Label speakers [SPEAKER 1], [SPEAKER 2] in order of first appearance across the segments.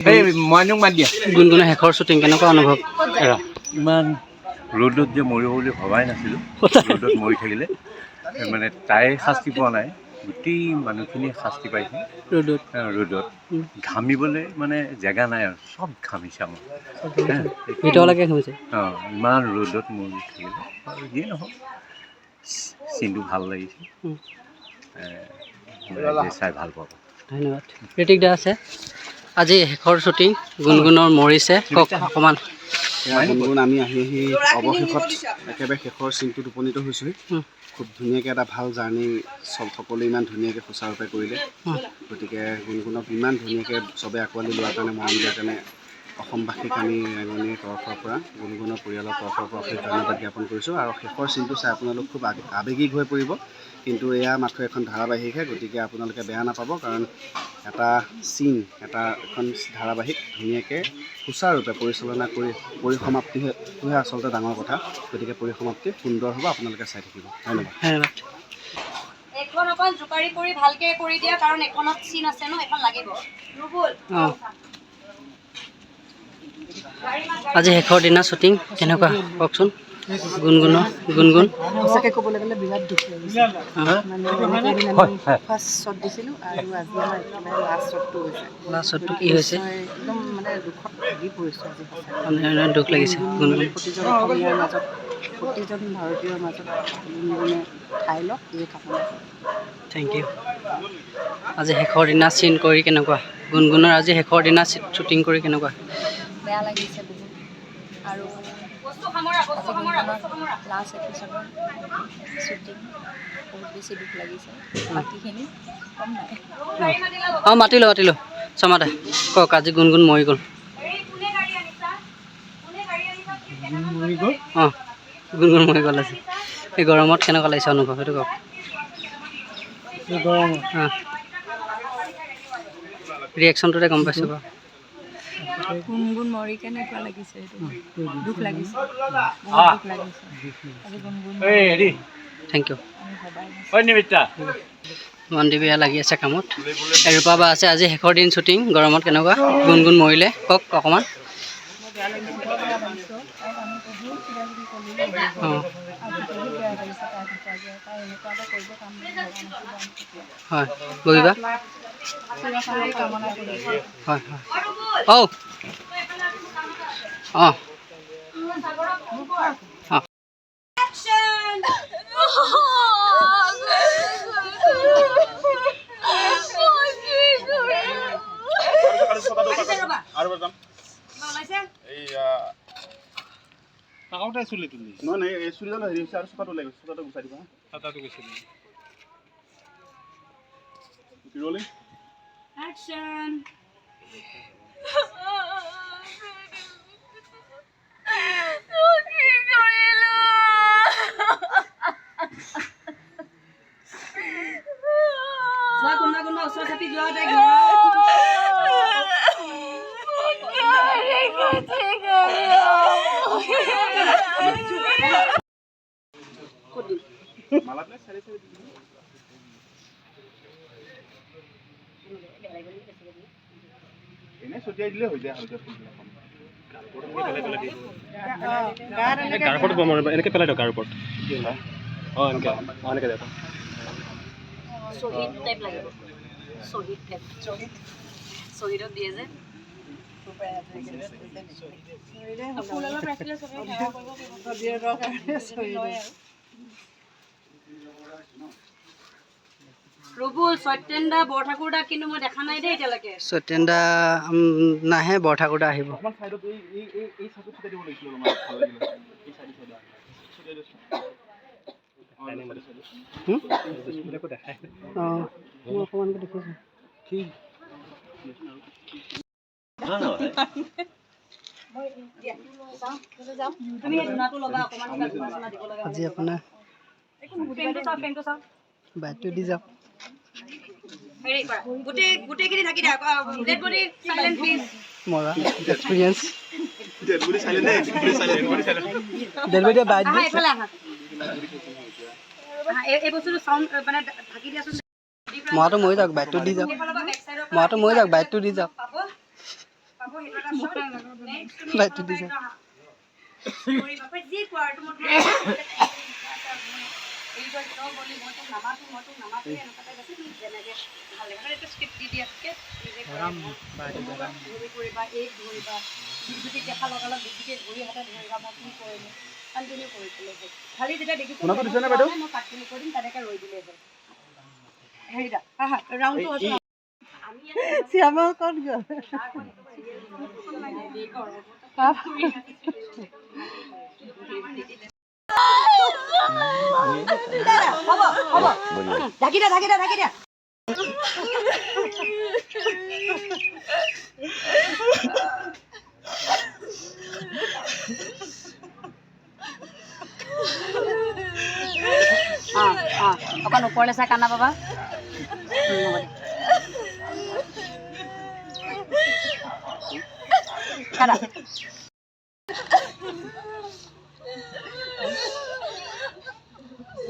[SPEAKER 1] এই মইনুক মাত দিয়া।
[SPEAKER 2] গুণগুণৰ শেষৰ শ্বুটিং কেনেকুৱা অনুভৱ
[SPEAKER 1] ইমান ৰ'দত যে মৰিব বুলি ভবাই নাছিলোঁ ৰ'দত মৰি থাকিলে। মানে তাই শাস্তি পোৱা নাই গোটেই মানুহখিনি শাস্তি পাইছে।
[SPEAKER 2] ৰ'দত।
[SPEAKER 1] ৰ'দত। ঘামিবলৈ মানে জেগা নাই আৰু চব ঘামিছে আমাৰ।
[SPEAKER 2] ভিতৰলৈকে
[SPEAKER 1] অঁ ইমান ৰ'দত মৰি থাকিলে। আৰু যিয়ে নহওক চিনটো ভালো লাগিছে। চাই ভালো পাব
[SPEAKER 2] ধন্যবাদ। ঋতিক দা আছে? আজি শেষৰ শ্বুটিং গুণগুণৰ মৰিছে কওক অকণমান
[SPEAKER 3] গুণগুণ আমি আহি আহি অৱশেষত একেবাৰে শেষৰ চিনটোত উপনীত হৈছোঁহি
[SPEAKER 2] উম।
[SPEAKER 3] খুব ধুনীয়াকৈ এটা ভাল জাৰ্ণি চব সকলোৱে ইমান ধুনীয়াকৈ সুচাৰুৰূপে কৰিলে। গতিকে গুণগুণক ইমান ধুনীয়াকৈ চবে আঁকোৱালি লোৱাৰ কাৰণে মৰম দিয়াৰ কাৰণে অসমবাসীক আমি ৰেঙনিৰ তৰফৰ পৰা গুণগুণৰ পৰিয়ালৰ তৰফৰ পৰা অশেষ ধন্যবাদ জ্ঞাপন কৰিছোঁ আৰু শেষৰ চিনটো চাই আপোনালোক খুব আৱেগিক হৈ পৰিব। কিন্তু এয়া মাত্ৰ এখন ধাৰাবাহিকহে গতিকে আপোনালোকে বেয়া নাপাব কাৰণ এটা চিন এটা এখন ধাৰাবাহিক ধুনীয়াকৈ সুচাৰুৰূপে পৰিচালনা কৰি পৰিসমাপ্তিহে আচলতে ডাঙৰ কথা। গতিকে পৰিসমাপ্তি সুন্দৰ হ'ব আপোনালোকে চাই থাকিব। ধন্যবাদ।
[SPEAKER 2] ধন্যবাদ।
[SPEAKER 4] এখন অকণ জোকাৰি কৰি ভালকে কৰি দিয়া কাৰণ এখনত চিন আছে ন এখন লাগিব। ৰুবুল।
[SPEAKER 2] আজি শেষৰ দিনা শ্বুটিং কেনেকুৱা? কওকচোন। গুণগুণৰ গুণগুণ।
[SPEAKER 5] সঁচাকৈ ক'বলৈ গ'লে বিৰাট দুখ লাগিছে। ফাৰ্ষ্ট শ্বট দিছিলোঁ আৰু আজি আমাৰ একেবাৰে লাষ্ট শ্বটটো হৈছে।
[SPEAKER 2] লাষ্টতটো কি হৈছে?
[SPEAKER 5] একদম মানে দুখত ভুগি পৰিছোঁ আজি সঁচাকৈ।
[SPEAKER 2] দুখ লাগিছে। গুণগুণ
[SPEAKER 5] প্ৰতিজন অসমীয়াৰ মাজত প্ৰতিজন ভাৰতীয়ৰ মাজত গুণগুণে ঠাই লওক এই কামনা
[SPEAKER 2] থেংক ইউ আজি শেষৰ দিনা চিন কৰি কেনেকুৱা? গুণগুণৰ আজি শেষৰ দিনা শ্বুটিং কৰি কেনেকুৱা?
[SPEAKER 6] বেয়া লাগিছে বহুত। আৰু লাষ্ট এপিছডৰ শ্বুটিং বহুত বেছি দুখ লাগিছে। বাকীখিনি কম নাই।
[SPEAKER 2] অঁ মাতিলোঁ মাতিলোঁ। চমাদা কওক আজি গুণগুণ মৰি গ'ল। অঁ গুণগুণ মৰি গ'ল আজি। এই গৰমত কেনেকুৱা লাগিছে অনুভৱ সেইটো কওক। অঁ। ৰিয়েকশ্যনটোতে গম পাইছোঁ বাৰু।
[SPEAKER 6] গুণগুণ মৰি কেনেকুৱা লাগিছে এইটো? দুখ লাগিছে। বহুত দুখ লাগিছে। আজি গুণগুণ
[SPEAKER 1] এই হেৰি।
[SPEAKER 2] থেংক ইউ
[SPEAKER 1] নিমিত্তা।
[SPEAKER 2] লাগি আছে কামত। ৰূপা বা আছে আজি শেষৰ দিন শ্বুটিং গৰমত কেনেকুৱা? গুণগুণ মৰিলে। কওক অকণমান। অঁ। হয় বহিবা। হয় হয়। অঁ অঁ অঁ
[SPEAKER 3] নহয় নহয় এই চুলিডাল হেৰি হৈছে আৰু চোকাটো চোকাটো গুচাই দিবা ৰলিং
[SPEAKER 4] Action!
[SPEAKER 3] মালাবিলাক চাৰি চাৰি এনেই ছটিয়াই দিলে হৈ যায় হালধীয়া ফুলবিলাক
[SPEAKER 7] গাৰ ওপৰত এনেকৈ পেলাই দিয়ক গাৰ ওপৰত অঁ এনেকৈ অঁ এনেকৈ দিয়ক
[SPEAKER 4] শ্বহীদ টাইপ লাগিব শ্বহীদ টাইপ শ্বহীদ শ্বহীদক দিয়ে যে ফুল অলপ ৰাখিলে চবে সেৱা কৰিব পাৰিব। ৰবুল সত্যেন দা বৰঠাকুৰ দাক কিন্তু মই দেখা নাই দেই এতিয়ালৈকে।
[SPEAKER 2] সত্যনদা নাহে বৰঠাকুৰ দা আহিব আজি আপোনাৰ বাইকটো দি যাওক।
[SPEAKER 4] হেৰি কৰা গোটেই গোটেইখিনি ঢাকি দিয়া ডেড বডি চাইলেণ্ট প্লিজ
[SPEAKER 2] মৰা এক্সপিৰিয়েঞ্চ
[SPEAKER 3] ডেড বডি চাইলেণ্ট দেই dead body silent
[SPEAKER 2] body silent
[SPEAKER 4] আহা এইফালে আহা। আহা, এই এই বস্তুটো চাউণ্ড মানে ঢাকি দিয়াচোন।
[SPEAKER 2] মৰাটো মৰি যাওক বাইকটো দি যাওক। মৰাটো মৰি যাওক বাইকটো দি যাওক
[SPEAKER 4] পাব
[SPEAKER 2] লাইটটো দিছে
[SPEAKER 4] খালি যেতিয়া দেখি
[SPEAKER 8] শুনাটো দিছেনে বাইদেউ?
[SPEAKER 4] মই কাটখিনি কৰি দিম তেনেকে ৰৈ দিলেই হ'ল হেৰিটা আহা ৰাউণ্ডটো হৈছে
[SPEAKER 5] শ্যামল ক'ত গ'ল?
[SPEAKER 4] হ'ব হ'ব। ঢাকি দিয়া ঢাকি দিয়া ঢাকি অঁ অকণ ওপৰলৈ চাই কান্দা পাবা উম, হ'ব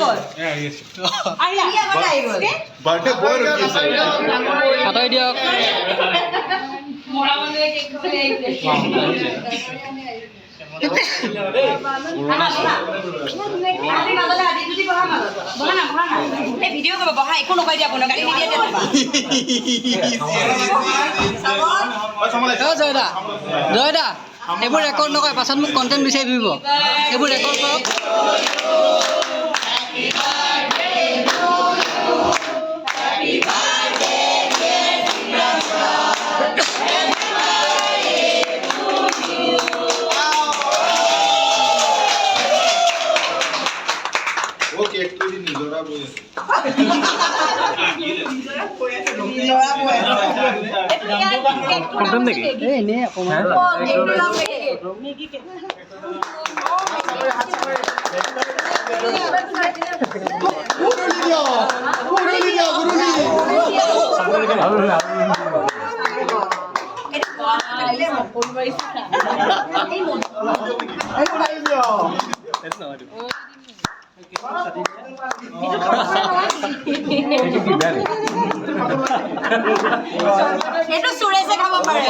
[SPEAKER 4] গ'ল আহিলা কি আগতে আহি গ'ল।
[SPEAKER 2] আঁতৰি দিয়ক
[SPEAKER 4] আজি মাজতে আজি যদি বহা মাজত বহা না বহা না এই ভিডিঅ' কৰিব বহা একো নকয় দিয়া আপোনাৰ গাড়ী নিদিয়ে
[SPEAKER 2] জয়দা জয়দা। এইবোৰ ৰেকৰ্ড নকৰে পাছত মোক কণ্টেণ্ট বিচাৰি ফুৰিব। এইবোৰ ৰেকৰ্ড কৰক।
[SPEAKER 1] Confirm na
[SPEAKER 2] gay? Eh. eh, hindi ako man.
[SPEAKER 1] Hindi lang
[SPEAKER 4] gay. Migi ka. Guru Lidya! Guru Lidya! Guru Lidya! Guru Lidya!
[SPEAKER 1] Guru Lidya!
[SPEAKER 4] Ayun, ayun সেইটো সুৰেশে খাব পাৰে।